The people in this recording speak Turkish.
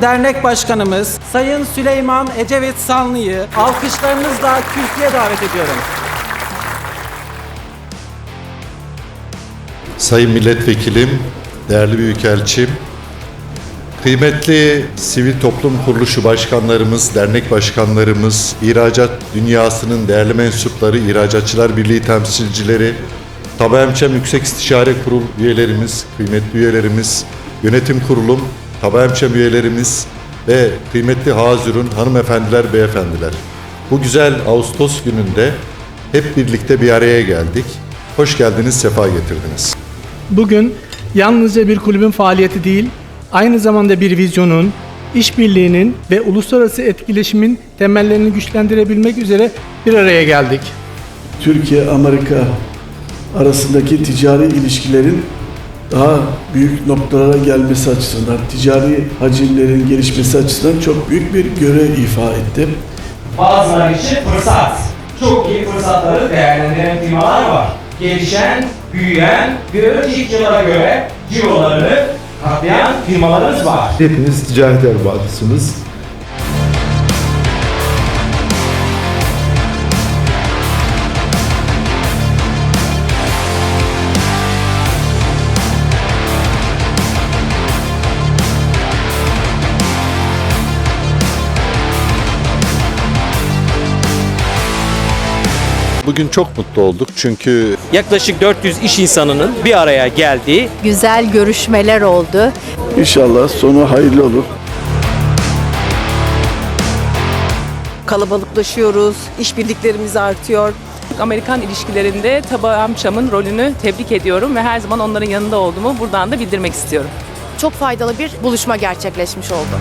Dernek Başkanımız Sayın Süleyman Ecevit Sanlı'yı alkışlarınızla kürsüye davet ediyorum. Sayın Milletvekilim, değerli Büyükelçim, kıymetli sivil toplum kuruluşu başkanlarımız, dernek başkanlarımız, ihracat dünyasının değerli mensupları, İhracatçılar Birliği temsilcileri, Tabaemçem Yüksek İstişare Kurul üyelerimiz, kıymetli üyelerimiz, yönetim kurulum, Tabaemçem üyelerimiz ve kıymetli Hazırun hanımefendiler, beyefendiler. Bu güzel Ağustos gününde hep birlikte bir araya geldik. Hoş geldiniz, sefa getirdiniz. Bugün yalnızca bir kulübün faaliyeti değil, aynı zamanda bir vizyonun, işbirliğinin ve uluslararası etkileşimin temellerini güçlendirebilmek üzere bir araya geldik. Türkiye-Amerika arasındaki ticari ilişkilerin daha büyük noktalara gelmesi açısından, ticari hacimlerin gelişmesi açısından çok büyük bir görev ifa etti. Bazıları için fırsat. Çok iyi fırsatları değerlendiren firmalar var. Gelişen, büyüyen ve önceki yıla göre cirolarını katlayan firmalarımız var. Hepiniz ticaret erbabısınız. Bugün çok mutlu olduk çünkü yaklaşık 400 iş insanının bir araya geldiği güzel görüşmeler oldu. İnşallah sonu hayırlı olur. kalabalıklaşıyoruz, işbirliklerimiz artıyor. Amerikan ilişkilerinde Taba Amçam'ın rolünü tebrik ediyorum ve her zaman onların yanında olduğumu buradan da bildirmek istiyorum. Çok faydalı bir buluşma gerçekleşmiş oldu.